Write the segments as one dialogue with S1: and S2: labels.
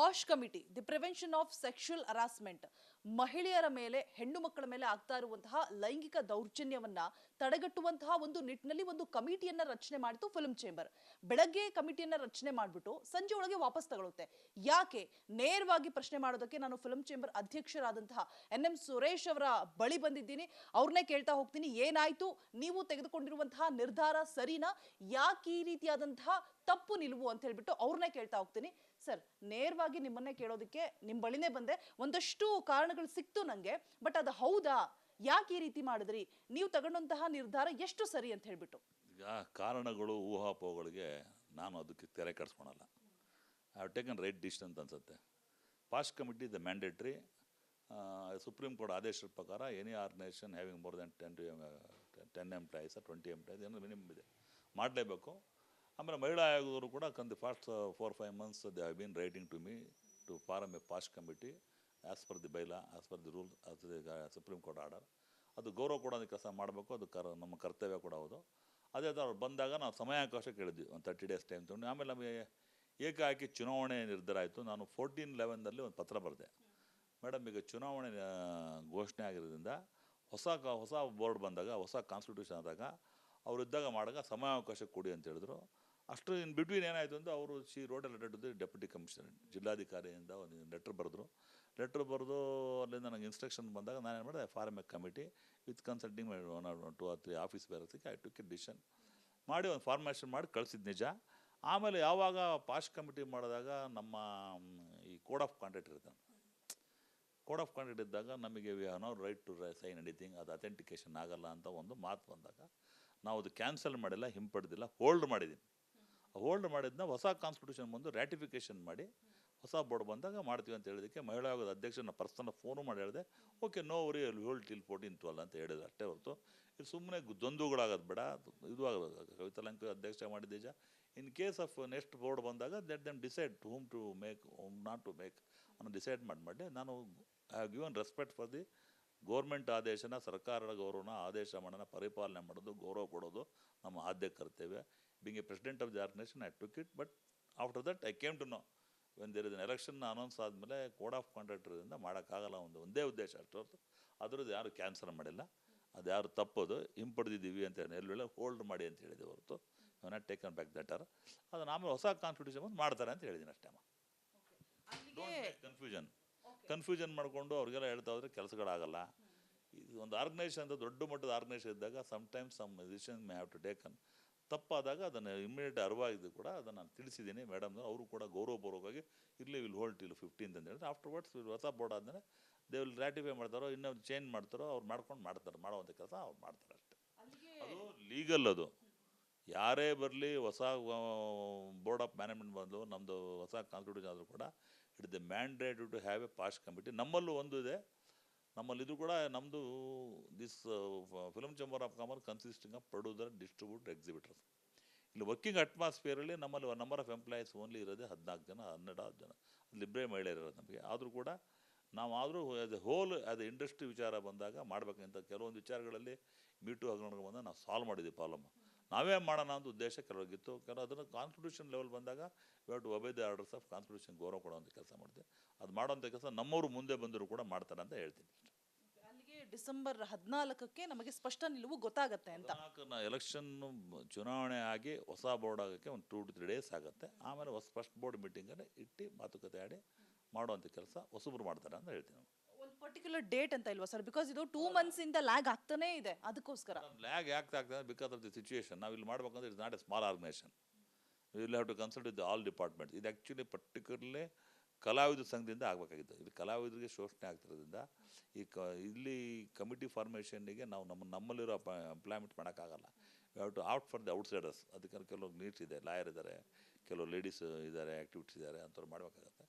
S1: POSH committee, the prevention of sexual harassment, ಮಹಿಳೆಯರ ಮೇಲೆ, ಹೆಣ್ಣು ಮಕ್ಕಳ ಮೇಲೆ ಆಗ್ತಾ ಇರುವಂತಹ ಲೈಂಗಿಕ ದೌರ್ಜನ್ಯವನ್ನ ತಡೆಗಟ್ಟುವಂತಹ ಒಂದು ನಿಟ್ಟಿನಲ್ಲಿ ಒಂದು ಕಮಿಟಿಯನ್ನ ರಚನೆ ಮಾಡಿತು ಫಿಲ್ಮ್ ಚೇಂಬರ್. ಬೆಳಗ್ಗೆ ಕಮಿಟಿಯನ್ನ ರಚನೆ ಮಾಡಿಬಿಟ್ಟು ಸಂಜೆ ಒಳಗೆ ವಾಪಸ್ ತಗೊಳುತ್ತೆ. ಯಾಕೆ? ನೇರವಾಗಿ ಪ್ರಶ್ನೆ ಮಾಡೋದಕ್ಕೆ ನಾನು ಫಿಲ್ಮ್ ಚೇಂಬರ್ ಅಧ್ಯಕ್ಷರಾದಂತಹ ಎನ್ ಎಂ ಸುರೇಶ್ ಅವರ ಬಳಿ ಬಂದಿದ್ದೀನಿ. ಅವ್ರನ್ನೇ ಕೇಳ್ತಾ ಹೋಗ್ತೀನಿ, ಏನಾಯ್ತು? ನೀವು ತೆಗೆದುಕೊಂಡಿರುವಂತಹ ನಿರ್ಧಾರ ಸರಿನಾ? ಯಾಕೆ ಈ ರೀತಿಯಾದಂತಹ ತಪ್ಪು ನಿಲುವು ಅಂತ ಹೇಳ್ಬಿಟ್ಟು ಅವ್ರನ್ನೇ ಕೇಳ್ತಾ ಹೋಗ್ತೀನಿ. ಸರ್, ನೇರವಾಗಿ ನಿಮ್ಮನ್ನೇ ಕೇಳೋದಕ್ಕೆ ನಿಮ್ಮ ಬಳಿನೇ ಬಂದೆ. ಒಂದಷ್ಟು ಕಾರಣಗಳು ಸಿಕ್ತು ನನಗೆ ಬಟ್ ಅದು ಹೌದಾ? ಯಾಕೆ ಈ ರೀತಿ ಮಾಡಿದ್ರಿ? ನೀವು ತಗೊಂಡಂತಹ ನಿರ್ಧಾರ ಎಷ್ಟು ಸರಿ ಅಂತ ಹೇಳ್ಬಿಟ್ಟು.
S2: ಈಗ ಕಾರಣಗಳು, ಊಹಾಪೋಹಗಳಿಗೆ ನಾನು ಅದಕ್ಕೆ ತೆರೆ ಕಟ್ಸ್ಕೊಳಲ್ಲ. I have taken right decision ಅಂತ ಅನ್ಸುತ್ತೆ. POSH committee the mandatory Supreme Court ಆದೇಶದ ಪ್ರಕಾರ any organisation having more than ten to ten employees twenty employees ಏನೋ ಮಿನಿಮಮ್ ಇದೆ. ಮಾಡಲೇಬೇಕು. ಆಮೇಲೆ ಮಹಿಳಾ ಆಯೋಗದವರು ಕೂಡ ಕಂದು past four five months they have been writing to me to form a POSH committee as per the bylaw as per the rule as the Supreme Court order ಅದು ಗೌರವ ಕೊಡೋದು ಕೆಲಸ ಮಾಡಬೇಕು, ಅದು ಕರ್, ನಮ್ಮ ಕರ್ತವ್ಯ ಕೂಡ ಹೌದು. ಅದೇ ಥರ ಅವ್ರು ಬಂದಾಗ ನಾವು ಸಮಯಾವಕಾಶ ಕೇಳಿದ್ವಿ, ಒಂದು ತರ್ಟಿ ಡೇಸ್ ಟೈಮ್ ತೊಗೊಂಡು. ಆಮೇಲೆ ನಮಗೆ ಏಕಾಏಕಿ ಚುನಾವಣೆ ನಿರ್ಧಾರ ಆಯಿತು. ನಾನು ಫೋರ್ಟೀನ್ ಲೆವೆನ್ದಲ್ಲಿ ಒಂದು ಪತ್ರ ಬರೆದೆ. ಮೇಡಮ್, ಈಗ ಚುನಾವಣೆ ಘೋಷಣೆ ಆಗಿರೋದ್ರಿಂದ ಹೊಸ ಹೊಸ ಬೋರ್ಡ್ ಬಂದಾಗ, ಹೊಸ ಕಾನ್ಸ್ಟಿಟ್ಯೂಷನ್ ಆದಾಗ ಅವರು ಇದ್ದಾಗ ಮಾಡಾಗ ಸಮಯಾವಕಾಶ ಕೊಡಿ ಅಂತ ಹೇಳಿದ್ರು. ಅಷ್ಟು ಇನ್ ಬಿಟ್ವೀನ್ ಏನಾಯಿತು ಅಂದರೆ ಅವರು ಸಿ ರೋಡಲ್ಲಿ ಟು ಡೆಪ್ಯೂಟಿ ಕಮಿಷನರ್, ಜಿಲ್ಲಾಧಿಕಾರಿಯಿಂದ ಒಂದು ಲೆಟ್ರ್ ಬರೆದ್ರು. ಲೆಟ್ರ್ ಬರೆದು ಅಲ್ಲಿಂದ ನನಗೆ ಇನ್ಸ್ಟ್ರಕ್ಷನ್ ಬಂದಾಗ ನಾನು ಏನು ಮಾಡಿದೆ form a committee with consulting one or two or three office ಬೇರೆದಕ್ಕೆ I took a decision ಮಾಡಿ ಒಂದು ಫಾರ್ಮೇಷನ್ ಮಾಡಿ ಕಳಿಸಿದ್ದು ನಿಜ. ಆಮೇಲೆ ಯಾವಾಗ ಪಾಶ್ ಕಮಿಟಿ ಮಾಡಿದಾಗ ನಮ್ಮ ಈ ಕೋಡ್ ಆಫ್ ಕಾಂಟ್ಯಾಕ್ಟ್ ಇರುತ್ತೆ ಕೋಡ್ ಆಫ್ ಕಾಂಟ್ಯಾಕ್ಟ್ ಇದ್ದಾಗ ನಮಗೆ we have no right to sign anything ಅದು ಅಥೆಂಟಿಕೇಶನ್ ಆಗಲ್ಲ ಅಂತ ಒಂದು ಮಾತು ಬಂದಾಗ ನಾವು ಅದು ಕ್ಯಾನ್ಸಲ್ ಮಾಡಿಲ್ಲ, ಹಿಂಪಡೆದಿಲ್ಲ ಹೋಲ್ಡ್ ಮಾಡಿದ್ದೀನಿ ಹೋಲ್ಡ್ ಮಾಡಿದ್ನ ಹೊಸ ಕಾನ್ಸ್ಟಿಟ್ಯೂಷನ್ ಬಂದು ರ್ಯಾಟಿಫಿಕೇಶನ್ ಮಾಡಿ ಹೊಸ ಬೋರ್ಡ್ ಬಂದಾಗ ಮಾಡ್ತೀವಿ ಅಂತ ಹೇಳಿದಕ್ಕೆ ಮಹಿಳಾ ಆಯೋಗದ ಅಧ್ಯಕ್ಷನ ಪರ್ಸನ್ ಫೋನು ಮಾಡಿ ಹೇಳಿದೆ ಓಕೆ ನೋ ವರಿ ಅಲ್ಲಿ ಹೋಲ್ಡ್ ಟಿಲ್ ಫೋರ್ಟೀನ್ ಟ್ವೆಲ್ ಅಂತ ಹೇಳಿದ್ರು ಅಷ್ಟೇ ಹೊರತು. ಇದು ಸುಮ್ಮನೆ ದ್ವಂದ್ವಗಳಾಗೋದು ಬೇಡ, ಇದು ಆಗೋದು ಕವಿತಾ ಲಂಕ ಅಧ್ಯಕ್ಷ ಮಾಡಿದ್ದೀಜ in case of next board ಬಂದಾಗ that them decide to whom to make whom not to make ಅನ್ನೋ ಡಿಸೈಡ್ ಮಾಡಿ ಮಾಡಿ ನಾನು I given respect for the government ಆದೇಶನ, ಸರ್ಕಾರದ ಗೌರವನ, ಆದೇಶ ಮಾಡೋಣ ಪರಿಪಾಲನೆ ಮಾಡೋದು, ಗೌರವ ಕೊಡೋದು ನಮ್ಮ ಆದ್ಯ ಕರ್ತವ್ಯ. Being a president of the organisation I took it but after that I came to know when there is election announce ಆದಮೇಲೆ ಕೋಡ್ ಆಫ್ ಕಾಂಟ್ರಾಕ್ಟರಿಂದ ಮಾಡೋಕ್ಕಾಗಲ್ಲ ಒಂದು ಒಂದೇ ಉದ್ದೇಶ ಅಷ್ಟು ಹೊರತು. ಅದ್ರದ್ದು ಯಾರು ಕ್ಯಾನ್ಸಲ್ ಮಾಡಿಲ್ಲ. ಅದು ಯಾರು ತಪ್ಪೋದು ಹಿಂಪಡೆದಿದ್ದೀವಿ ಅಂತ ಎಲ್ಲ ಹೋಲ್ಡ್ ಮಾಡಿ ಅಂತ ಹೇಳಿದೆ ಹೊರತು. Not taken back that or ಅದನ್ನ ಆಮೇಲೆ ಹೊಸ ಕಾನ್ಸ್ಟಿಟ್ಯೂಷನ್ ಬಂದು ಮಾಡ್ತಾರೆ ಅಂತ ಹೇಳಿದ್ದೀನಿ ಅಷ್ಟೇ ಕನ್ಫ್ಯೂಷನ್ ಕನ್ಫ್ಯೂಷನ್ ಮಾಡಿಕೊಂಡು ಅವ್ರಿಗೆಲ್ಲ ಹೇಳ್ತಾ ಹೋದ್ರೆ ಕೆಲಸಗಳಾಗಲ್ಲ. ಇದು ಒಂದು ಆರ್ಗನೈಸೇಷನ್ ಅಂತ ದೊಡ್ಡ ಮಟ್ಟದ ಆರ್ಗನೈಸೇಷನ್ ಇದ್ದಾಗ sometimes some decision may have to taken ತಪ್ಪಾದಾಗ ಅದನ್ನು ಇಮ್ಮಿಡಿಯೇಟ್ ಅರಿವಾಗಿದ್ದು ಕೂಡ ಅದನ್ನು ನಾನು ತಿಳಿಸಿದ್ದೀನಿ ಮೇಡಮ್ ಅವರು ಕೂಡ ಗೌರವಪೂರ್ವಕವಾಗಿ ಇರಲಿ ವಿಲ್ ಹೋಲ್ಡ್ ಟಿಲ್ ಫಿಫ್ಟೀನ್ತ್ ಅಂತ ಹೇಳಿದ್ರೆ. ಆಫ್ಟರ್ವರ್ಡ್ಸ್ ಹೊಸ ಬೋರ್ಡ್ ಆದಮೇಲೆ ದೇ ವಿಲ್ ರ್ಯಾಟಿಫೈ ಮಾಡ್ತಾರೋ ಇನ್ನೊಂದು ಚೇಂಜ್ ಮಾಡ್ತಾರೋ ಅವ್ರು ಮಾಡ್ಕೊಂಡು ಮಾಡ್ತಾರೆ ಮಾಡುವಂಥ ಕೆಲಸ ಅವ್ರು ಮಾಡ್ತಾರೆ ಅಷ್ಟೇ. ಅದು ಲೀಗಲ್ ಅದು. ಯಾರೇ ಬರಲಿ ಹೊಸ ಬೋರ್ಡ್ ಆಫ್ ಮ್ಯಾನೇಜ್ಮೆಂಟ್ ಬಂದು ನಮ್ಮದು ಹೊಸ ಕಾನ್ಸ್ಟಿಟ್ಯೂಷನ್ ಆದರೂ ಕೂಡ it the mandate to have a past committee ನಮ್ಮಲ್ಲೂ ಒಂದು ಇದೆ. ನಮ್ಮಲ್ಲಿ ಇದು ಕೂಡ ನಮ್ಮದು this film chamber of commerce consisting of producer distributor exhibitors ಇಲ್ಲಿ ವರ್ಕಿಂಗ್ ಅಟ್ಮಾಸ್ಫಿಯರಲ್ಲಿ ನಮ್ಮಲ್ಲಿ ನಂಬರ್ ಆಫ್ ಎಂಪ್ಲಾಯೀಸ್ ಓನ್ಲಿ ಇರೋದೇ ಹದಿನಾಲ್ಕು ಜನ, ಹನ್ನೆರಡು ಆರು ಜನ. ಲಿಬ್ರೇ ಮಹಿಳೆಯರು ಇರೋದು ನಮಗೆ. ಆದರೂ ಕೂಡ ನಾವು ಆದರೂ as a whole as a industry ವಿಚಾರ ಬಂದಾಗ ಮಾಡಬೇಕಂತ ಕೆಲವೊಂದು ವಿಚಾರಗಳಲ್ಲಿ ಮೀಟು ಹಗರಣಗಳು ಬಂದಾಗ ನಾವು ಸಾಲ್ವ್ ಮಾಡಿದ್ದೀವಿ ಪ್ರಾಬ್ಲಮ್ ನಾವೇ ಮಾಡೋಣ ಅಂತ ಉದ್ದೇಶ ಕೆಲವರಿಗಿತ್ತು. ಕೆಲವು ಅದನ್ನು ಕಾನ್ಸ್ಟಿಟ್ಯೂಷನ್ ಲೆವೆಲ್ ಬಂದಾಗ to obey the orders of constitution ಗೌರವ ಕೊಡುವಂಥ ಕೆಲಸ ಮಾಡಿದೆ ಅದು ಮಾಡೋಂಥ ಕೆಲಸ ನಮ್ಮವರು ಮುಂದೆ ಬಂದರೂ ಕೂಡ ಮಾಡ್ತಾರೆ ಅಂತ ಹೇಳ್ತೀನಿ
S1: ಅಲ್ಲಿಗೆ ಡಿಸೆಂಬರ್ ಹದಿನಾಲ್ಕಕ್ಕೆ ನಮಗೆ ಸ್ಪಷ್ಟ ನಿಲುವು ಗೊತ್ತಾಗುತ್ತೆ ಅಂತ.
S2: ಎಲೆಕ್ಷನ್ ಚುನಾವಣೆ ಆಗಿ ಹೊಸ ಬೋರ್ಡ್ ಆಗೋಕ್ಕೆ ಒಂದು ಟೂ ಟು ತ್ರೀ ಡೇಸ್ ಆಗುತ್ತೆ. ಆಮೇಲೆ ಹೊಸ ಫಸ್ಟ್ ಬೋರ್ಡ್ ಮೀಟಿಂಗಲ್ಲಿ ಇಟ್ಟು ಮಾತುಕತೆ ಆಡಿ ಮಾಡುವಂಥ ಕೆಲಸ ಹೊಸಬ್ರು ಮಾಡ್ತಾರೆ ಅಂತ ಹೇಳ್ತೀನಿ
S1: ಪರ್ಟಿಕ್ಯುಲರ್ ಡೇಟ್ ಅಂತ ಇಲ್ವಾ ಸರ್? ಬಿಕಾಸ್ ಇದು ಟೂ ಮಂತ್ಸ್ ಇಂದ ಲ್ಯಾಗ್ ಆಗ್ತಾನೇ ಇದೆ. ಅದಕ್ಕೋಸ್ಕರ.
S2: ಲ್ಯಾಗ್ ಯಾಕೆ ಆಗ್ತದೆ ಬಿಕಾಸ್ ಆಫ್ ದಿ ಸಿಚುಯೇಷನ್ ನಾವು ಇಲ್ಲಿ ಮಾಡ್ಬೇಕಂದ್ರೆ it's not a small organisation will have to consult with all department ಇದು ಆ್ಯಕ್ಚುಲಿ ಪರ್ಟಿಕ್ಯುಲರ್ಲಿ ಕಲಾವಿದ ಸಂಘದಿಂದ ಆಗಬೇಕಾಗಿತ್ತು. ಇದು ಕಲಾವಿದರಿಗೆ ಶೋಷಣೆ ಆಗ್ತಿರೋದ್ರಿಂದ ಈ ಕ, ಇಲ್ಲಿ ಕಮಿಟಿ ಫಾರ್ಮೇಷನ್ನಿಗೆ ನಾವು ನಮ್ಮ, ನಮ್ಮಲ್ಲಿರೋ ಎಂಪ್ಲಾಯ್ಮೆಂಟ್ ಮಾಡೋಕ್ಕಾಗಲ್ಲ. Have to out for the outsiders ಅದಕ್ಕೆ ಕೆಲವು ನೀಟ್ಸ್ ಇದೆ. ಲಾಯರ್ ಇದ್ದಾರೆ ಕೆಲವು ಲೇಡೀಸ್ ಇದ್ದಾರೆ ಆ್ಯಕ್ಟಿವಿಟೀಸ್ ಇದ್ದಾರೆ ಅಂಥವ್ರು ಮಾಡಬೇಕಾಗತ್ತೆ.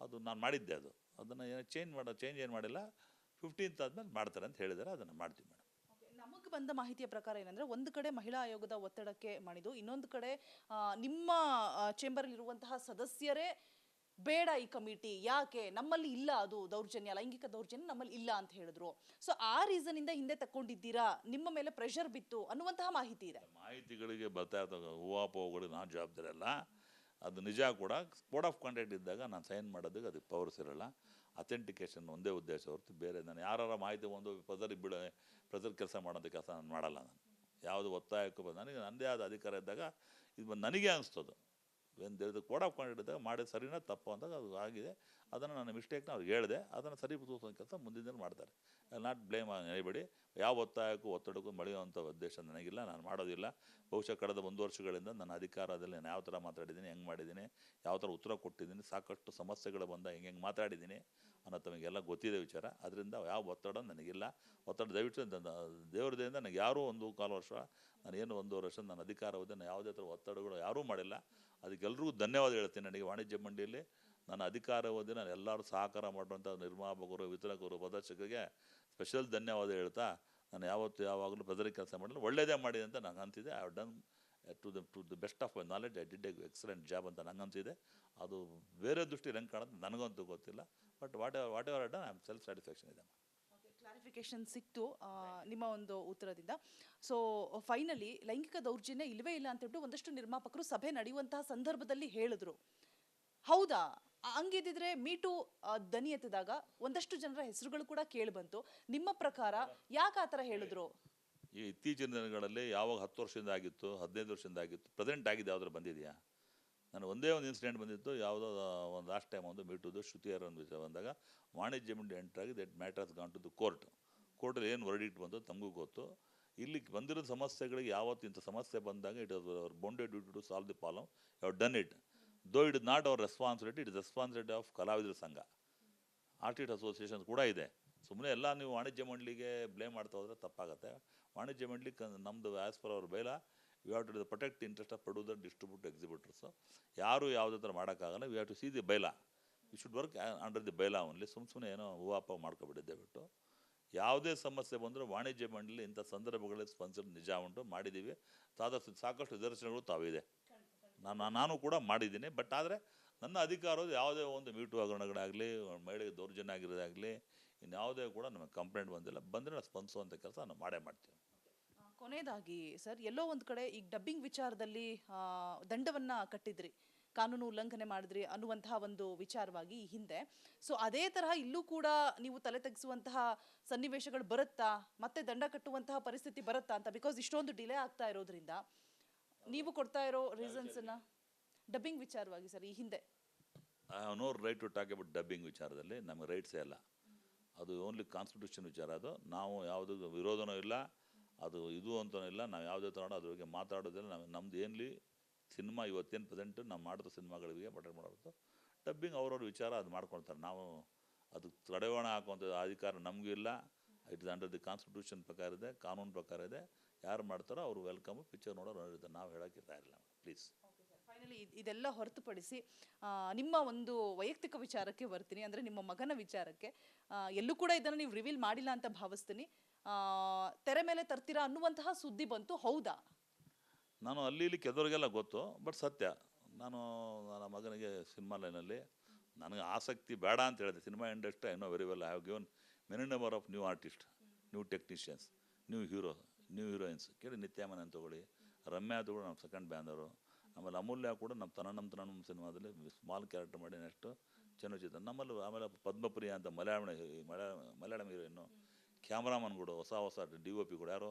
S2: ಅದು ನಾನು ಮಾಡಿದ್ದೆ ಅದು. ಅದನ್ನು ಏನೋ ಚೇಂಜ್ ಮಾಡೋ ಚೇಂಜ್ ಏನು ಮಾಡಿಲ್ಲ ಫಿಫ್ಟೀನ್ತ್ ಆದಮೇಲೆ ಮಾಡ್ತಾರೆ ಅಂತ ಹೇಳಿದ್ದಾರೆ ಅದನ್ನು ಮಾಡ್ತೀವಿ ಮೇಡಮ್
S1: ನಮಗೆ ಬಂದ ಮಾಹಿತಿಯ ಪ್ರಕಾರ ಏನಂದ್ರೆ ಒಂದು ಕಡೆ ಮಹಿಳಾ ಆಯೋಗದ ಒತ್ತಡಕ್ಕೆ ಮಾಡಿದ್ದು ಇನ್ನೊಂದು ಕಡೆ ನಿಮ್ಮ ಚೇಂಬರ್ ಇರುವಂತಹ ಸದಸ್ಯರೇ ಬೇಡ ಈ ಕಮಿಟಿ ಯಾಕೆ? ನಮ್ಮಲ್ಲಿ ಇಲ್ಲ ಅದು ದೌರ್ಜನ್ಯ ಲೈಂಗಿಕ ದೌರ್ಜನ್ಯ ನಮ್ಮಲ್ಲಿ ಇಲ್ಲ ಅಂತ ಹೇಳಿದ್ರು. ಸೊ ಆ ರೀಸನ್ ಇಂದ ಹಿಂದೆ ತಕೊಂಡಿದ್ದೀರಾ ನಿಮ್ಮ ಮೇಲೆ ಪ್ರೆಷರ್ ಬಿತ್ತು ಅನ್ನುವಂತಹ ಮಾಹಿತಿ ಇದೆ.
S2: ಮಾಹಿತಿಗಳಿಗೆ ಬರ್ತಾ ಇರ್ತಕ್ಕ ಹೂವಾಪೋಗಳು ನಾನು ಜವಾಬ್ದಾರಿ ಅಲ್ಲ. ಅದು ನಿಜ ಕೂಡ. ಕೋಡ್ ಆಫ್ ಕಾಂಟ್ಯಾಕ್ಟ್ ಇದ್ದಾಗ ನಾನು ಸೈನ್ ಮಾಡೋದಕ್ಕೆ ಅದಕ್ಕೆ ಪವರ್ಸ್ ಇರಲ್ಲ ಅಥೆಂಟಿಕೇಶನ್ ಒಂದೇ ಉದ್ದೇಶ ಹೊರತು ಬೇರೆ ನಾನು ಯಾರ ಮಾಹಿತಿ ಒಂದು ಪ್ರಜರಿಗೆ ಬಿಡ ಪ್ರಜರ್ ಕೆಲಸ ಮಾಡೋದು ಕೆಲಸ ನಾನು ಮಾಡಲ್ಲ ನಾನು. ಯಾವುದು ಒತ್ತಾಯಕ್ಕೂ ಬಂದು ನನಗೆ ನನ್ನದೇ ಆದ ಅಧಿಕಾರ ಇದ್ದಾಗ ಇದು ನನಗೆ ಅನಿಸ್ತದು. ವೆನ್ ಕೋಡ್ ಮಾಡಿದ ಸರಿನಾ ತಪ್ಪು ಅಂದಾಗ ಅದು ಆಗಿದೆ. ಅದನ್ನು ನನ್ನ ಮಿಸ್ಟೇಕ್ನ ಅವ್ರಿಗೆ ಹೇಳಿದೆ. ಅದನ್ನು ಸರಿಪಡಿಸೋ ಕೆಲಸ ಮುಂದಿನ ದಿನ ಮಾಡ್ತಾರೆ. ನಾಟ್ ಬ್ಲೇಮ್ ಎನಿಬಡಿ ಯಾವ ಒತ್ತಾಯಕ್ಕೂ ಒತ್ತಡಕ್ಕೂ ಮಳೆಯುವಂಥ ಉದ್ದೇಶ ನನಗಿಲ್ಲ. ನಾನು ಮಾಡೋದಿಲ್ಲ. ಬಹುಶಃ ಕಳೆದ ಒಂದು ವರ್ಷಗಳಿಂದ ನನ್ನ ಅಧಿಕಾರದಲ್ಲಿ ನಾನು ಯಾವ ಥರ ಮಾತಾಡಿದ್ದೀನಿ, ಹೆಂಗೆ ಮಾಡಿದ್ದೀನಿ, ಯಾವ ಥರ ಉತ್ತರ ಕೊಟ್ಟಿದ್ದೀನಿ, ಸಾಕಷ್ಟು ಸಮಸ್ಯೆಗಳು ಬಂದ ಹೆಂಗೆ ಹೆಂಗೆ ಮಾತಾಡಿದ್ದೀನಿ. ಅನ್ನೋ ತಮಗೆಲ್ಲ ಗೊತ್ತಿದೆ ವಿಚಾರ. ಅದರಿಂದ ಯಾವ ಒತ್ತಡ ನನಗಿಲ್ಲ. ಒತ್ತಡ ದಯವಿಟ್ಟು ನನ್ನ ದೇವ್ರದಿಂದ ನನಗೆ ಯಾರೂ ಒಂದು ಕಾಲು ವರ್ಷ ನಾನು ಏನು ಒಂದೂವರೆ ವರ್ಷ ನನ್ನ ಅಧಿಕಾರ ಅವಧಿ ನಾನು ಯಾವುದೇ ಥರ ಒತ್ತಡಗಳು ಯಾರೂ ಮಾಡಿಲ್ಲ. ಅದಕ್ಕೆಲ್ರಿಗೂ ಧನ್ಯವಾದ ಹೇಳ್ತೀನಿ ನನಗೆ ವಾಣಿಜ್ಯ ಮಂಡಿಯಲ್ಲಿ ನನ್ನ ಅಧಿಕಾರ ಓದಿ ನಾನು ಎಲ್ಲರೂ ಸಹಕಾರ ಮಾಡುವಂಥ ನಿರ್ಮಾಪಕರು, ವಿತರಕರು, ಪ್ರದರ್ಶಕರಿಗೆ ಸ್ಪೆಷಲ್ ಧನ್ಯವಾದ ಹೇಳ್ತಾ, ನಾನು ಯಾವತ್ತು ಯಾವಾಗಲೂ ಬೆದರಿ ಕೆಲಸ ಮಾಡಲು ಒಳ್ಳೆಯದೇ ಮಾಡಿದೆ ಅಂತ ನಾನು ಅಂತಿದ್ದೆ I done to the to the best of my knowledge I did a excellent job ಅಂತ ನಂಗೆ ಅನಿಸಿದೆ ಅದು ಬೇರೆ ದೃಷ್ಟಿಯಲ್ಲಿ ಹೆಂಗೆ ಕಾಣುತ್ತೆ ನನಗಂತೂ ಗೊತ್ತಿಲ್ಲ. But whatever whatever done I am self satisfaction ಇದೆ
S1: ಕ್ಲಾರಿಫಿಕೇಶನ್ ಸಿಕ್ತು ನಿಮ್ಮ ಒಂದು ಉತ್ತರದಿಂದ. ಸೊ ಫೈನಲಿ ಲೈಂಗಿಕ ದೌರ್ಜನ್ಯ ಇಲ್ಲವೇ ಇಲ್ಲ ಅಂತ ಹೇಳ್ಬಿಟ್ಟು ಒಂದಷ್ಟು ನಿರ್ಮಾಪಕರು ಸಭೆ ನಡೆಯುವಂತಹ ಸಂದರ್ಭದಲ್ಲಿ ಹೇಳಿದ್ರು. ಹೌದಾ? ಹಂಗಿದ್ದಿದ್ರೆ ಮೀಟು ದನಿ ಎತ್ತಿದಾಗ ಒಂದಷ್ಟು ಜನರ ಹೆಸರುಗಳು ಕೂಡ ಕೇಳಿ ಬಂತು. ನಿಮ್ಮ ಪ್ರಕಾರ ಯಾಕೆ ಆ ಥರ ಹೇಳಿದ್ರು?
S2: ಈ ಇತ್ತೀಚಿನ ದಿನಗಳಲ್ಲಿ ಯಾವಾಗ ಹತ್ತು ವರ್ಷದಿಂದ ಆಗಿತ್ತು, ಹದಿನೈದು ವರ್ಷದಿಂದ ಆಗಿತ್ತು, ಪ್ರೆಸೆಂಟ್ ಆಗಿದೆ ಯಾವ್ದಾರು ಬಂದಿದೆಯಾ? ನಾನು ಒಂದೇ ಒಂದು ಇನ್ಸಿಡೆಂಟ್ ಬಂದಿತ್ತು, ಯಾವುದೋ ಒಂದು ಲಾಸ್ಟ್ ಟೈಮ್ ಒಂದು ಮೀಟುದು ಶ್ರುತಿಯರ್ ಒಂದು ವಿಷಯ ಬಂದಾಗ, ವಾಣಿಜ್ಯ ಮಂಡಿ ಎಂಟರ್ ಆಗಿ that matters gone to the court. ಕೋರ್ಟಲ್ಲಿ ಏನು ವರ್ಡಿಟ್ ಬಂತು ತಮಗೂ ಗೊತ್ತು. ಇಲ್ಲಿ ಬಂದಿರೋ ಸಮಸ್ಯೆಗಳಿಗೆ ಯಾವತ್ತು ಇಂಥ ಸಮಸ್ಯೆ ಬಂದಾಗ it is our bounded duty to solve the problem you done it though it is not our responsibility it is responsibility of ಕಲಾವಿದರ ಸಂಘ. ಆರ್ಟಿಸ್ಟ್ ಅಸೋಸಿಯೇಷನ್ ಕೂಡ ಇದೆ. ಸುಮ್ಮನೆ ಎಲ್ಲ ನೀವು ವಾಣಿಜ್ಯ ಮಂಡಳಿಗೆ ಬ್ಲೇಮ್ ಮಾಡ್ತಾ ಹೋದರೆ ತಪ್ಪಾಗುತ್ತೆ. ವಾಣಿಜ್ಯ ಮಂಡಳಿ ಕ ನಮ್ಮದು ಆ್ಯಸ್ ಪರ್ ಅವ್ರ bylaw we have to protect interest of producer distribute exhibitors ಯಾರು ಯಾವುದೇ ಥರ ಮಾಡೋಕ್ಕಾಗಲ್ಲ we have to see the bylaw you should work under the bylaw only ಸುಮ್ಮ ಸುಮ್ಮನೆ ಏನೋ ಹೂವಾಪ ಮಾಡ್ಕೊಬಿಟ್ಟಿದ್ದೆ ಬಿಟ್ಟು. ಯಾವುದೇ ಸಮಸ್ಯೆ ಬಂದರೂ ವಾಣಿಜ್ಯ ಮಂಡಳಿ ಇಂಥ ಸಂದರ್ಭಗಳಲ್ಲಿ ಸ್ಪಂದಿಸಲು ನಿಜ ಉಂಟು ಮಾಡಿದ್ದೀವಿ ಸಾದಷ್ಟು ಸಾಕಷ್ಟು ನಿದರ್ಶನಗಳು ತಾವಿದೆ ನಾನು ನಾನು ಕೂಡ ಮಾಡಿದ್ದೀನಿ ಬಟ್ ಆದರೆ ನನ್ನ ಅಧಿಕಾರದ ಯಾವುದೇ ಒಂದು ಮೀಟು ಹಗರಣಗಳಾಗಲಿ, ಮಹಿಳೆಗೆ ದೌರ್ಜನ್ಯ ಆಗಿರೋದಾಗಲಿ ಇನ್ಯಾವುದೇ ಕೂಡ ನಮಗೆ ಕಂಪ್ಲೇಂಟ್ ಬಂದಿಲ್ಲ. ಬಂದರೆ ನಾವು ಸ್ಪಂದಿಸುವಂಥ ಕೆಲಸ ನಾವು ಮಾಡೇ ಮಾಡ್ತೀವಿ.
S1: ಕೊನೆಯದಾಗಿ ಸರ್ ಎಲ್ಲೋ ಒಂದು ಕಡೆ ಈಗ ಡಬ್ಬಿಂಗ್ ವಿಚಾರದಲ್ಲಿ ದಂಡವನ್ನು ಕಟ್ಟಿದ್ರಿ ಕಾನೂನು ಉಲ್ಲಂಘನೆ ಮಾಡಿದ್ರಿ ಅನ್ನುವಂತಹ ಒಂದು ವಿಚಾರವಾಗಿ ಈ ಹಿಂದೆ. ಸೊ ಅದೇ ತರಹ ಇಲ್ಲೂ ಕೂಡ ನೀವು ತಲೆ ತೆಗೆಸುವಂತಹ ಸನ್ನಿವೇಶಗಳು ಬರುತ್ತಾ? ಮತ್ತೆ ದಂಡ ಕಟ್ಟುವಂತಹ ಪರಿಸ್ಥಿತಿ ಬರುತ್ತಾ ಅಂತ? ಬಿಕಾಸ್ ಇಷ್ಟೊಂದು ಡಿಲೇ ಆಗ್ತಾ ಇರೋದ್ರಿಂದ ನೀವು ಕೊಡ್ತಾ ಇರೋ ರೀಸನ್ಸ್ ಅನ್ನ? ಡಬ್ಬಿಂಗ್ ವಿಚಾರವಾಗಿ ಸರ್ ಈ ಹಿಂದೆ.
S2: I no right to talk about dubbing ವಿಚಾರದಲ್ಲಿ ನಮಗೆ ರೈಟ್ಸೇ ಇಲ್ಲ. ಅದು ಓನ್ಲಿ ಕಾನ್ಸ್ಟಿಟ್ಯೂಷನ್ ವಿಚಾರ. ಅದು ನಾವು ಯಾವುದೂ ವಿರೋಧನೂ ಇಲ್ಲ, ಅದು ಇದು ಅಂತನೂ ಇಲ್ಲ, ನಾವು ಯಾವುದೇ ಥರ ಅದ್ರ ಬಗ್ಗೆ ಮಾತಾಡೋದಿಲ್ಲ. ನಾವು ನಮ್ದು ಏನ್ಲಿ ಸಿನಿಮಾ ಇವತ್ತೇನು ಪ್ರೆಸೆಂಟ್ ನಾವು ಮಾಡಿದ ಸಿನಿಮಾಗಳಿಗೆ ಬಟರ್ ಮಾಡೋದು ಡಬ್ಬಿಂಗ್ ಅವ್ರವ್ರ ವಿಚಾರ ಅದು ಮಾಡ್ಕೊಳ್ತಾರೆ. ನಾವು ಅದಕ್ಕೆ ತಡೆವಾಣ ಹಾಕುವಂಥ ಅಧಿಕಾರ ನಮಗೂ ಇಲ್ಲ. It is under the constitution ಪ್ರಕಾರ ಇದೆ, ಕಾನೂನು ಪ್ರಕಾರ ಇದೆ. ಯಾರು ಮಾಡ್ತಾರೋ ಅವರು ವೆಲ್ಕಮ್ ಪಿಕ್ಚರ್ ನೋಡೋರು ನಾವು ಹೇಳೋಕ್ಕೆ ತಯಾರಿಲ್ಲ ಪ್ಲೀಸ್
S1: ಇದೆಲ್ಲ ಹೊರತುಪಡಿಸಿ ನಿಮ್ಮ ಒಂದು ವೈಯಕ್ತಿಕ ವಿಚಾರಕ್ಕೆ ಬರ್ತೀನಿ, ಅಂದರೆ ನಿಮ್ಮ ಮಗನ ವಿಚಾರಕ್ಕೆ. ಎಲ್ಲೂ ಕೂಡ ಇದನ್ನು ನೀವು ರಿವೀಲ್ ಮಾಡಿಲ್ಲ ಅಂತ ಭಾವಿಸ್ತೀನಿ. ತೆರೆ ಮೇಲೆ ತರ್ತೀರಾ ಅನ್ನುವಂತಹ ಸುದ್ದಿ ಬಂತು, ಹೌದಾ?
S2: ನಾನು ಅಲ್ಲಿ ಇಲ್ಲಿ ಕೆದವ್ರಿಗೆಲ್ಲ ಗೊತ್ತು, ಬಟ್ ಸತ್ಯ. ನಾನು ನನ್ನ ಮಗನಿಗೆ ಸಿನಿಮಾ ಲೈನಲ್ಲಿ ನನಗೆ ಆಸಕ್ತಿ ಬೇಡ ಅಂತ ಹೇಳಿದೆ. Cinema industry I know very well I have given many number of new artist new technicians new hero new heroines ಕೇಳಿ ನಿತ್ಯಾಮನ ತಗೊಳ್ಳಿ, ರಮ್ಯಾ ತಗೊಳ್ಳಿ, ನಮ್ಮ ಸೆಕೆಂಡ್ ಬ್ಯಾನರು ಆಮೇಲೆ ಅಮೂಲ್ಯ ಕೂಡ ನಮ್ಮ ತನನಂ ತನನಂ ಸಿನಿಮಾದಲ್ಲಿ ಸ್ಮಾಲ್ ಕ್ಯಾರೆಕ್ಟರ್ ಮಾಡಿ ನೆಕ್ಸ್ಟ್ ಚಲನಚಿತ್ರ. ನಮ್ಮಲ್ಲಿ ಆಮೇಲೆ ಪದ್ಮಪ್ರಿಯ ಅಂತ ಮಲಯಾಳಂ, ಮಲಯಾಳ, ಮಲಯಾಳಂ ಹೀರೋಯಿನ್ನು ಕೂಡ ಹೊಸ ಹೊಸ ಡಿ ಒ ಪಿಗಳು ಯಾರು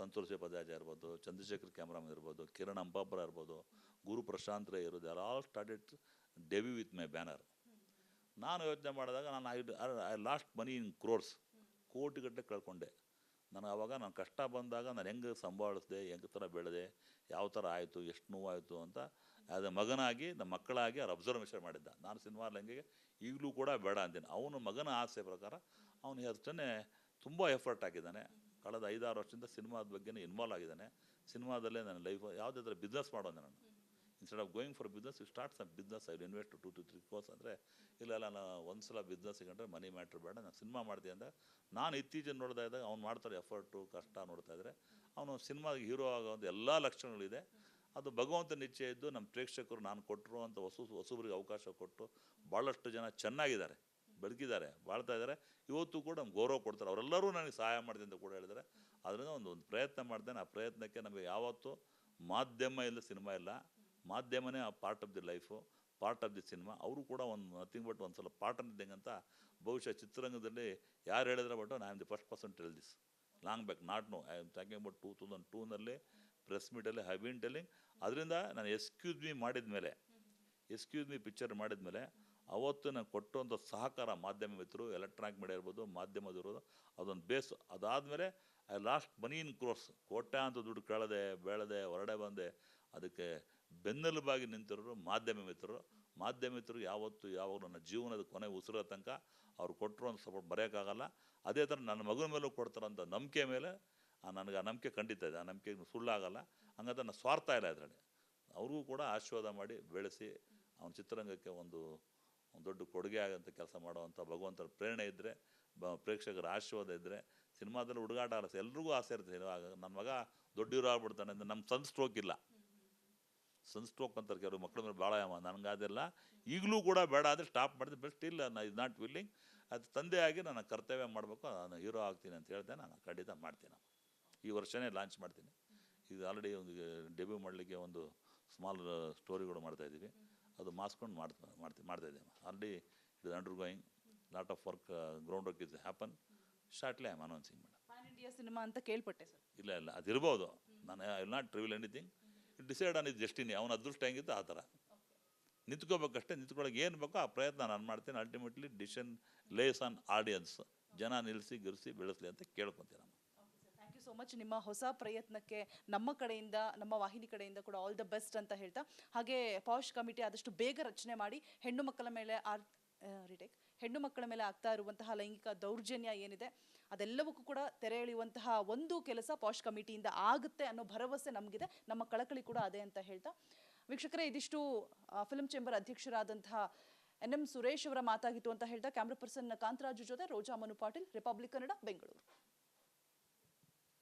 S2: ಸಂತೋಷ್ ಪದಾಜ ಇರ್ಬೋದು, ಚಂದ್ರಶೇಖರ್ ಕ್ಯಾಮ್ರಾಮನ್ ಇರ್ಬೋದು, ಕಿರಣ್ ಅಂಬಾಪುರ ಇರ್ಬೋದು, ಗುರು ಪ್ರಶಾಂತ್ ರೈ ಇರೋದು are all started debut with my banner ನಾನು ಯೋಚನೆ ಮಾಡಿದಾಗ ನಾನು I lost money in crores ಕೋಟಿಗಟ್ಟಲೆ ಕಳ್ಕೊಂಡೆ. ನಾನು ಆವಾಗ ನಾನು ಕಷ್ಟ ಬಂದಾಗ ನಾನು ಹೆಂಗೆ ಸಂಭಾಳಿಸ್ದೆ, ಹೆಂಗೆ ಥರ ಬೆಳೆದೆ, ಯಾವ ಥರ ಆಯಿತು, ಎಷ್ಟು ನೋವಾಯಿತು ಅಂತ ಆ್ಯಸ್ ಮಗನಾಗಿ ನಮ್ಮ ಮಕ್ಕಳಾಗಿ ಅವ್ರು ಅಬ್ಸರ್ವೇಷನ್ ಮಾಡಿದ್ದ. ನಾನು ಸಿನಿಮಾ ಲಂಗಿಗೆ ಈಗಲೂ ಕೂಡ ಬೇಡ ಅಂತೀನಿ ಅವನು ಮಗನ ಆಸೆ ಪ್ರಕಾರ ಅವನು ಅಷ್ಟೇ ತುಂಬ ಎಫರ್ಟ್ ಹಾಕಿದ್ದಾನೆ. ಕಳೆದ ಐದಾರು ವರ್ಷದಿಂದ ಸಿನಿಮಾದ ಬಗ್ಗೆನೇ ಇನ್ವಾಲ್ವ್ ಆಗಿದ್ದಾನೆ. ಸಿನಿಮಾದಲ್ಲೇ ನನ್ನ ಲೈಫ್ ಯಾವುದೇ ಥರ ಬಿಸ್ನೆಸ್ ಮಾಡೋದು ನಾನು. Instead of going for business you start some business I invest two two three crores ಅಂದರೆ, ಇಲ್ಲೆಲ್ಲ ಇಲ್ಲ ನಾನು ಒಂದು ಸಲ ಬಿಸ್ನೆಸ್ ಸಿಗಂಡ್ರೆ ಮನಿ ಮ್ಯಾಟ್ರ್ ಬೇಡ, ನಾನು ಸಿನಿಮಾ ಮಾಡಿದೆ ಅಂತ ನಾನು ಇತ್ತೀಚಿನ ನೋಡ್ತಾ ಇದ್ದಾಗ ಅವ್ನು ಮಾಡ್ತಾರೆ ಎಫರ್ಟು ಕಷ್ಟ ನೋಡ್ತಾ ಇದ್ದರೆ ಅವನು ಸಿನಿಮಾಗೆ ಹೀರೋ ಆಗೋವಂಥ ಎಲ್ಲ ಲಕ್ಷಣಗಳಿದೆ. ಅದು ಭಗವಂತನ ನಿಶ್ಚಯ ಇದ್ದು ನಮ್ಮ ಪ್ರೇಕ್ಷಕರು ನಾನು ಕೊಟ್ಟರು ಅಂತ ಹೊಸ ಹೊಸಬ್ರಿಗೆ ಅವಕಾಶ ಕೊಟ್ಟು ಭಾಳಷ್ಟು ಜನ ಚೆನ್ನಾಗಿದ್ದಾರೆ, ಬದುಕಿದ್ದಾರೆ, ಬಾಳ್ತಾ ಇದ್ದಾರೆ. ಇವತ್ತು ಕೂಡ ನಮ್ಗೆ ಗೌರವ ಕೊಡ್ತಾರೆ. ಅವರೆಲ್ಲರೂ ನನಗೆ ಸಹಾಯ ಮಾಡಿದೆ ಅಂತ ಕೂಡ ಹೇಳಿದ್ದಾರೆ. ಅದರಿಂದ ಒಂದು ಒಂದು ಪ್ರಯತ್ನ ಮಾಡ್ತೇನೆ ಆ ಪ್ರಯತ್ನಕ್ಕೆ ನಮಗೆ ಯಾವತ್ತೂ ಮಾಧ್ಯಮ ಇಲ್ಲ ಸಿನಿಮಾ ಇಲ್ಲ. ಮಾಧ್ಯಮನೇ ಆ part of the life part of the cinema ಅವರು ಕೂಡ ಒಂದು ನಥಿಂಗ್ ಬಟ್ ಒಂದು ಸಲ ಪಾರ್ಟ್ ಅಂತ ಬಹುಶಃ ಚಿತ್ರರಂಗದಲ್ಲಿ ಯಾರು ಹೇಳಿದ್ರೆ but I am the first person tell this long back not no I am talking about two thousand ಟೂನಲ್ಲಿ press ಮೀಟಲ್ಲಿ ಹೈ ಬಿನ್ ಟೆಲ್ಲಿಂಗ್ ಅದರಿಂದ ನಾನು ಎಸ್ಕ್ಯೂಸ್ ಮೀ ಮಾಡಿದ ಮೇಲೆ ಎಸ್ಕ್ಯೂಸ್ ಮೀ ಪಿಕ್ಚರ್ ಮಾಡಿದ ಮೇಲೆ ಅವತ್ತು ನಾನು ಕೊಟ್ಟಂಥ ಸಹಕಾರ ಮಾಧ್ಯಮ ಮಿತ್ರರು ಎಲೆಕ್ಟ್ರಾನಿಕ್ ಮೀಡಿಯಾ ಇರ್ಬೋದು ಮಾಧ್ಯಮದಿರ್ಬೋದು ಅದೊಂದು ಬೇಸ್ ಅದಾದಮೇಲೆ I lost money in crores ಕೋಟೆ ಅಂತ ದುಡ್ಡು ಕೇಳದೆ ಬೆಳೆದೆ ಹೊರಡೆ ಬಂದೆ. ಅದಕ್ಕೆ ಬೆನ್ನೆಲುಬಾಗಿ ನಿಂತಿರೋರು ಮಾಧ್ಯಮ ಮಿತ್ರರು ಮಾಧ್ಯಮ ಮಿತ್ರರು ಯಾವತ್ತು ಯಾವಾಗ ನನ್ನ ಜೀವನದ ಕೊನೆ ಉಸಿರೋ ತನಕ ಅವ್ರು ಕೊಟ್ಟರು ಒಂದು ಸಪೋರ್ಟ್ ಬರೆಯೋಕ್ಕಾಗಲ್ಲ. ಅದೇ ಥರ ನನ್ನ ಮಗನ ಮೇಲೂ ಕೊಡ್ತಾರಂಥ ನಂಬಿಕೆ ಮೇಲೆ ನನಗೆ ಆ ನಂಬಿಕೆ ಖಂಡಿತ ಇದೆ. ಆ ನಂಬಿಕೆ ಸುಳ್ಳಾಗಲ್ಲ. ಹಂಗಂತ ನನ್ನ ಸ್ವಾರ್ಥ ಇಲ್ಲ ಅದರಲ್ಲಿ ಅವ್ರಿಗೂ ಕೂಡ ಆಶೀರ್ವಾದ ಮಾಡಿ ಬೆಳೆಸಿ, ಅವನ ಚಿತ್ರರಂಗಕ್ಕೆ ಒಂದು ದೊಡ್ಡ ಕೊಡುಗೆ ಆಗಂತ ಕೆಲಸ ಮಾಡುವಂಥ ಭಗವಂತನ ಪ್ರೇರಣೆ ಇದ್ದರೆ ಬ, ಪ್ರೇಕ್ಷಕರ ಆಶೀರ್ವಾದ ಇದ್ದರೆ ಸಿನಿಮಾದಲ್ಲಿ ಹುಡುಗಾಟ ಅಲ್ಲ ಎಲ್ರಿಗೂ ಆಸೆ ಇರ್ತದೆ ಇವಾಗ ನನ್ನ ಮಗ ದೊಡ್ಡ ಇರೋ ಆಗ್ಬಿಡ್ತಾನೆ ಅಂದರೆ ನಮ್ಮ ಸನ್ ಸ್ಟ್ರೋಕ್ ಇಲ್ಲ. ಸನ್ ಸ್ಟ್ರೋಕ್ ಅಂತಾರೆ ಕೆಲವು ಮಕ್ಕಳ ಮೇಲೆ ಭಾಳ ನನಗೆ ಅದೆಲ್ಲ ಈಗಲೂ ಕೂಡ ಬೇಡ ಆದರೆ ಸ್ಟಾಪ್ ಮಾಡಿದ್ರೆ ಬೆಸ್ಟ್ ಇಲ್ಲ ನಾ ಇಸ್ ನಾಟ್ ವಿಲ್ಲಿಂಗ್ ಅದು ತಂದೆ ಆಗಿ ನನ್ನ ಕರ್ತವ್ಯ ಮಾಡಬೇಕು. ನಾನು ಹೀರೋ ಆಗ್ತೀನಿ ಅಂತ ಹೇಳಿದೆ. ನಾನು ಖಂಡಿತ ಮಾಡ್ತೀನಿ. ಈ ವರ್ಷನೇ ಲಾಂಚ್ ಮಾಡ್ತೀನಿ. ಈಗ ಆಲ್ರೆಡಿ ಒಂದು ಡೆಬ್ಯೂ ಮಾಡಲಿಕ್ಕೆ ಒಂದು ಸ್ಮಾಲ್ ಸ್ಟೋರಿಗಳು ಮಾಡ್ತಾ ಇದ್ದೀವಿ. ಅದು ಮಾಸ್ಕೊಂಡು ಮಾಡ್ತಾ ಮಾಡ್ತೀವಿ ಮಾಡ್ತಾ ಇದ್ದೀವಿ already it is undergoing lot of work ground work is happen shortly I am announcing madam
S1: cinema ಅಂತ ಕೇಳ್ಪಟ್ಟೆ ಸರ್
S2: ಇಲ್ಲ ಇಲ್ಲ. ಅದಿರ್ಬೋದು. ನಾನು I will not reveal anything decide on is ಜಸ್ಟಿನಿ ಅವನ ಅದೃಷ್ಟ ಹೆಂಗಿತ್ತು ಆ ಥರ. ನಿಂತ್ಕೋಬೇಕಷ್ಟೇ ನಿಂತ್ಕೊಳ್ಳೋಕೆ ಏನು ಬೇಕೋ ಆ ಪ್ರಯತ್ನ ನಾನು ಮಾಡ್ತೀನಿ ultimately decision lays on audience ಜನ ನಿಲ್ಲಿಸಿ ಗಿರಿಸಿ, ಬೆಳೆಸಲಿ ಅಂತ ಕೇಳ್ಕೊತೀನಿ ನಾನು
S1: ಥ್ಯಾಂಕ್ ಯು ಸೋ ಮಚ್ ನಿಮ್ಮ ಹೊಸ ಪ್ರಯತ್ನಕ್ಕೆ ನಮ್ಮ ಕಡೆಯಿಂದ, ನಮ್ಮ ವಾಹಿನಿ ಕಡೆಯಿಂದ ಕೂಡ ಆಲ್ ದ ಬೆಸ್ಟ್ ಅಂತ ಹೇಳ್ತಾ, ಹಾಗೆ ಪಾಶ್ ಕಮಿಟಿ ಆದಷ್ಟು ಬೇಗ ರಚನೆ ಮಾಡಿ, ಹೆಣ್ಣು ಮಕ್ಕಳ ಮೇಲೆ ಆರ್ ರಿಟೇಕ್. ಹೆಣ್ಣು ಮಕ್ಕಳ ಮೇಲೆ ಆಗ್ತಾ ಇರುವಂತಹ ಲೈಂಗಿಕ ದೌರ್ಜನ್ಯ ಏನಿದೆ, ಅದೆಲ್ಲವಕ್ಕೂ ಕೂಡ ತೆರೆ ಎಳೆಯುವಂತಹ ಒಂದು ಕೆಲಸ ಪಾಶ್ ಕಮಿಟಿಯಿಂದ ಆಗುತ್ತೆ ಅನ್ನೋ ಭರವಸೆ ನಮಗಿದೆ. ನಮ್ಮ ಕಳಕಳಿ ಕೂಡ ಅದೇ ಅಂತ ಹೇಳ್ತಾ. ವೀಕ್ಷಕರೇ, ಇದಿಷ್ಟು ಫಿಲ್ಮ್ ಚೇಂಬರ್ ಅಧ್ಯಕ್ಷರಾದಂತಹ ಎನ್ ಎಂ ಸುರೇಶ್ ಅವರ ಮಾತಾಗಿತ್ತು ಅಂತ ಹೇಳ್ತಾ. ಕ್ಯಾಮ್ರಾ ಪರ್ಸನ್ ಕಾಂತರಾಜು ಜೊತೆ ರೋಜಾ ಮನು ಪಾಟೀಲ್, ರಿಪಬ್ಲಿಕ್ ಕನ್ನಡ, ಬೆಂಗಳೂರು.